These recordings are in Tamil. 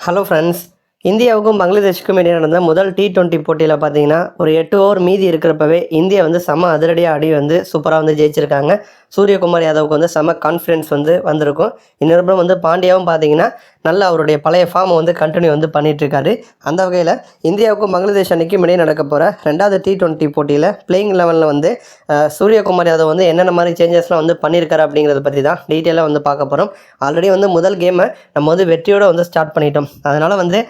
ஹலோ ஃப்ரெண்ட்ஸ் இந்தியாவுக்கும் பங்களாதேஷுக்கும் இடையே நடந்த முதல் டி டுவெண்ட்டி போட்டியில் பார்த்தீங்கன்னா ஒரு எட்டு ஓவர் மீதி இருக்கிறப்பவே இந்தியா வந்து செம அதிரடியாக ஆடி வந்து சூப்பராக வந்து ஜெயிச்சிருக்காங்க. சூரியகுமார் யாதவுக்கு வந்து செம கான்ஃபிடன்ஸ் வந்து வந்திருக்கும். இன்னொரு வந்து பாண்டியாவும் பார்த்தீங்கன்னா நல்ல அவருடைய பழைய ஃபார்மை வந்து கண்டினியூ வந்து பண்ணிட்டு இருக்காரு அந்த வகையில் இந்தியாவுக்கும் பங்களாதேஷ் அன்னைக்கும் இடையே நடக்க போகிற ரெண்டாவது டி டுவெண்ட்டி போட்டியில் பிளேயிங் லெவலில் வந்து சூரியகுமார் யாதவ் வந்து என்னென்ன மாதிரி சேஞ்சஸ்லாம் வந்து பண்ணியிருக்காரு அப்படிங்கிறத பற்றி தான் டீட்டெயிலாக வந்து பார்க்க போகிறோம் ஆல்ரெடி வந்து முதல் கேமை நம்ம வந்து வெற்றியோடு வந்து ஸ்டார்ட் பண்ணிட்டோம். அதனால் வந்து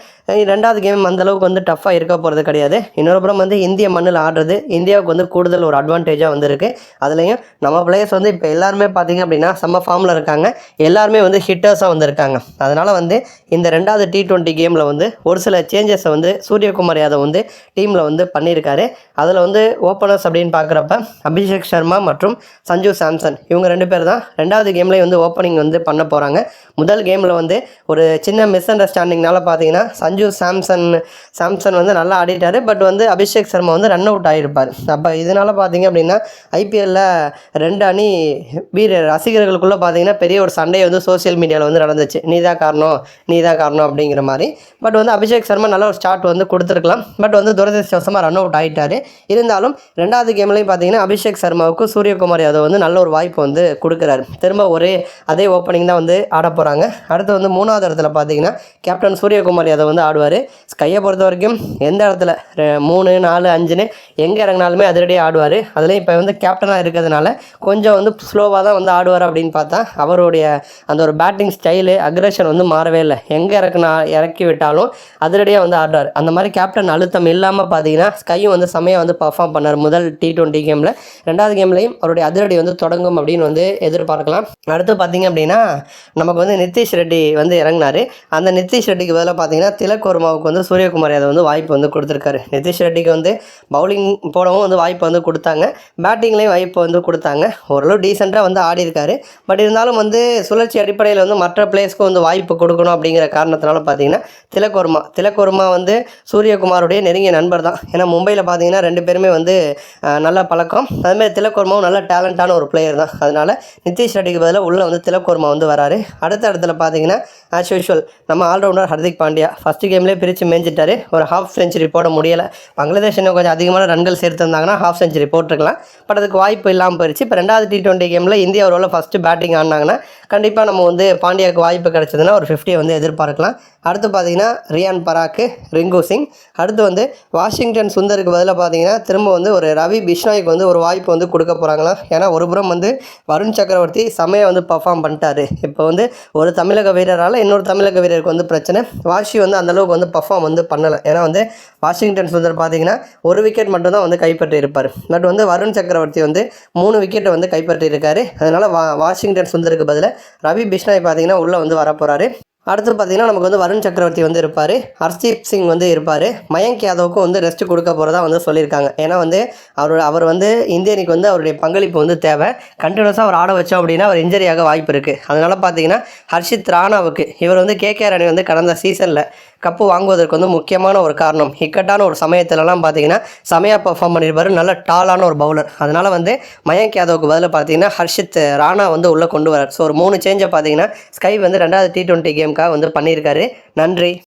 ரெண்டாவது கேம் அந்த அளவுக்கு வந்து டஃப்பாக இருக்க போகிறது கிடையாது. இன்னொரு புறம் வந்து இந்திய மண்ணில் ஆடுறது இந்தியாவுக்கு வந்து கூடுதல் ஒரு அட்வான்டேஜாக வந்து இருக்குது அதுலேயும் நம்ம பிளேயர்ஸ் வந்து இப்போ எல்லாருமே பார்த்தீங்க அப்படின்னா செம்ம ஃபார்மில் இருக்காங்க. எல்லாருமே வந்து ஹிட்டர்ஸாக வந்திருக்காங்க. அதனால் வந்து இந்த ரெண்டாவது டி டுவெண்ட்டி கேமில் வந்து ஒரு சில சேஞ்சஸை வந்து சூரியகுமார் யாதவ் வந்து டீமில் வந்து பண்ணியிருக்காரு அதில் வந்து ஓப்பனர்ஸ் அப்படின்னு பார்க்குறப்ப அபிஷேக் சர்மா மற்றும் சஞ்சு சாம்சன் இவங்க ரெண்டு பேர் தான் ரெண்டாவது கேம்லேயே வந்து ஓப்பனிங் வந்து பண்ண போகிறாங்க முதல் கேமில் வந்து ஒரு சின்ன மிஸ் அண்டர்ஸ்டாண்டிங்னால பார்த்தீங்கன்னா சஞ்சு சாம்சன் சாம்சன் வந்து நல்லா ஆடிட்டார். பட் வந்து அபிஷேக் சர்மா வந்து ரன் அவுட் ஆகிருப்பார் அப்போ இதனால் பார்த்தீங்க அப்படின்னா ஐபிஎல்லில் ரெண்டு அணி வீர ரசிகர்களுக்குள்ளே பார்த்தீங்கன்னா பெரிய ஒரு சண்டை வந்து சோஷியல் மீடியாவில் வந்து நடந்துச்சு. நீ தான் காரணம் நீ தான் காரணம் அப்படிங்கிற மாதிரி. பட் வந்து அபிஷேக் சர்மா நல்ல ஒரு ஸ்டார்ட் வந்து கொடுத்துருக்கலாம். பட் வந்து துரதிருஷ்டவசமாக ரன் அவுட் ஆகிட்டாரு இருந்தாலும் ரெண்டாவது கேம்லையும் பார்த்தீங்கன்னா அபிஷேக் சர்மாவுக்கு சூரியகுமார் யாதவ் வந்து நல்ல ஒரு வாய்ப்பு வந்து கொடுக்குறாரு. திரும்ப ஒரே அதே ஓப்பனிங் தான் வந்து ஆட போகிறாங்க அடுத்து வந்து மூணாவது இடத்துல பார்த்தீங்கன்னா கேப்டன் சூரியகுமார் யாதவ் வந்து ஆடுவார். ஸ்கையை பொறுத்த வரைக்கும் எந்த இடத்துல? ரெ- மூணு நாலு அஞ்சுன்னு எங்கே இறங்கினாலுமே அதிரடியாக ஆடுவார். அதுலேயும் இப்போ வந்து கேப்டனாக இருக்கிறதுனால கொஞ்சம் வந்து ஸ்லோவாக தான் வந்து ஆடுவார் அப்படின்னு பார்த்தா அவருடைய அந்த ஒரு பேட்டிங் ஸ்டைலு அக்ரஷன் வந்து மாறவே இல்லை. எங்கே இறக்குனா இறக்கி விட்டாலும் அதிரடியாக வந்து ஆடுறார். அந்த மாதிரி கேப்டன் அழுத்தம் இல்லாமல் பார்த்தீங்கன்னா ஸ்கையும் வந்து செமையாக வந்து பர்ஃபார்ம் பண்ணார் முதல் டி ட்வெண்ட்டி கேமில் ரெண்டாவது கேம்லையும் அவருடைய அதிரடி வந்து தொடங்கும் அப்படின்னு வந்து எதிர்பார்க்கலாம். அடுத்து பார்த்தீங்க அப்படின்னா நமக்கு வந்து நிதிஷ் ரெட்டி வந்து இறங்கினார். அந்த நிதிஷ் ரெட்டிக்கு பதிலாக பார்த்தீங்கன்னா திலக் வர்மாவுக்கு வந்து சூரியகுமார் யாதவ் வந்து வாய்ப்பு வந்து கொடுத்துருக்காரு. நிதிஷ் ரெட்டிக்கு வந்து பவுலிங் போடவும் வந்து வாய்ப்பு வந்து கொடுத்தாங்க. பேட்டிங்லேயும் வாய்ப்பு வந்து கொடுத்தாங்க. ஓரளவு டீசெண்டாக வந்து ஆடி இருக்காரு. பட் இருந்தாலும் வந்து சுழற்சி அடிப்படையில் வந்து மற்ற பிளேயர்ஸ்க்கும் வந்து வாய்ப்பு கொடுக்கணும் அப்படிங்கிற காரணத்தினால பார்த்தீங்கன்னா திலக்கோர்மா திலக்கோர்மா வந்து சூரியகுமாருடைய நெருங்கிய நண்பர் தான். ஏன்னா மும்பையில் பார்த்தீங்கன்னா ரெண்டு பேருமே வந்து நல்ல பழக்கம். அதுமாதிரி திலக்கோர்மாவும் நல்ல டேலண்டான ஒரு பிளேயர் தான். அதனால் நிதிஷ் ரெட்டிக்கு பதிலாக உள்ளே வந்து திலக்கோர்மா வந்து வராரு. அடுத்த இடத்துல பார்த்தீங்கன்னா ஆஸ் யூஷுவல் நம்ம ஆல்ரவுண்டர் ஹர்திக் பாண்டியா. ஃபஸ்ட்டு கேம்லேயே பிரித்து மேய்ஞ்சிட்டாரு. ஒரு ஹாஃப் செஞ்சுரி போட முடியலை. பங்களாதேஷ் இன்னும் கொஞ்சம் அதிகமான ரன்கள் சேர்த்துருந்தாங்கன்னா ஹாஃப் செஞ்சுரி போட்டிருக்கலாம். பட் அதுக்கு வாய்ப்பு இல்லாமல் போயிடுச்சு இப்போ ரெண்டாவது டி டுவெண்ட்டி கேமில் இந்தியா ஒரு ஃபஸ்ட்டு பேட்டிங் ஆடினாங்கன்னா கண்டிப்பாக நம்ம வந்து பாண்டியாவுக்கு வாய்ப்பு கிடச்சதுன்னா ஒரு ஃபிஃப்டியை வந்து எதிர்பார்க்கலாம். அடுத்து பார்த்தீங்கன்னா ரியான் பராக்கு ரிங்கு சிங். அடுத்து வந்து வாஷிங்டன் சுந்தருக்கு பதிலாக பார்த்தீங்கன்னா திரும்ப வந்து ஒரு ரவி பிஷ்னாய்க்கு வந்து ஒரு வாய்ப்பு வந்து கொடுக்க போகிறாங்களா ஏன்னா ஒரு புறம் வந்து வருண் சக்கரவர்த்தி செமையாக வந்து பர்ஃபார்ம் பண்ணிட்டாரு. இப்போ வந்து ஒரு தமிழக வீரரால் இன்னொரு தமிழக வீரருக்கு வந்து பிரச்சனை. வாஷி வந்து அந்தளவுக்கு வந்து பர்ஃபார்ம் வந்து பண்ணலை. ஏன்னா வந்து வாஷிங்டன் சுந்தர் பார்த்தீங்கன்னா ஒரு விக்கெட் மட்டும்தான் வந்து கைப்பற்றி இருப்பார் பட் வந்து வருண் சக்கரவர்த்தி வந்து மூணு விக்கெட்டை வந்து கைப்பற்றி இருக்காரு அதனால் வா வாஷிங்டன் சுந்தருக்கு பதிலாக ரவி பிஷ்னாய் பார்த்தீங்கன்னா உள்ளே வந்து வரப்போகிறாரு அடுத்து பார்த்தீங்கன்னா நமக்கு வந்து வருண் சக்கரவர்த்தி வந்து இருப்பார். ஹர்தீப் சிங் வந்து இருப்பார். மயங்க் யாதவுக்கும் வந்து ரெஸ்ட் கொடுக்க போகிறதா வந்து சொல்லியிருக்காங்க. ஏன்னா வந்து அவர் அவர் வந்து இந்தியனுக்கு வந்து அவருடைய பங்களிப்பு வந்து தேவை. கண்டினியூஸாக அவர் ஆட வச்சோம் அப்படின்னா அவர் இன்ஜரியாக வாய்ப்பு இருக்குது அதனால் பார்த்தீங்கன்னா ஹர்ஷித் ராணாவுக்கு இவர் வந்து கேகேஆர் அணி வந்து கடந்த சீசனில் கப்பு வாங்குவதற்கு வந்து முக்கியமான ஒரு காரணம். இக்கட்டான ஒரு சமயத்துலலாம் பார்த்தீங்கன்னா செமையாக பர்ஃபார்ம் பண்ணியிருப்பார். நல்ல டாலான ஒரு பவுலர் அதனால் வந்து மயங்க் யாதவுக்கு பதிலாக பார்த்தீங்கன்னா ஹர்ஷித் ராணா வந்து உள்ளே கொண்டு வரார். ஸோ ஒரு மூணு சேஞ்சை பார்த்தீங்கன்னா ஸ்கை வந்து ரெண்டாவது டி டுவெண்ட்டி கேமுக்காக வந்து பண்ணியிருக்காரு. நன்றி.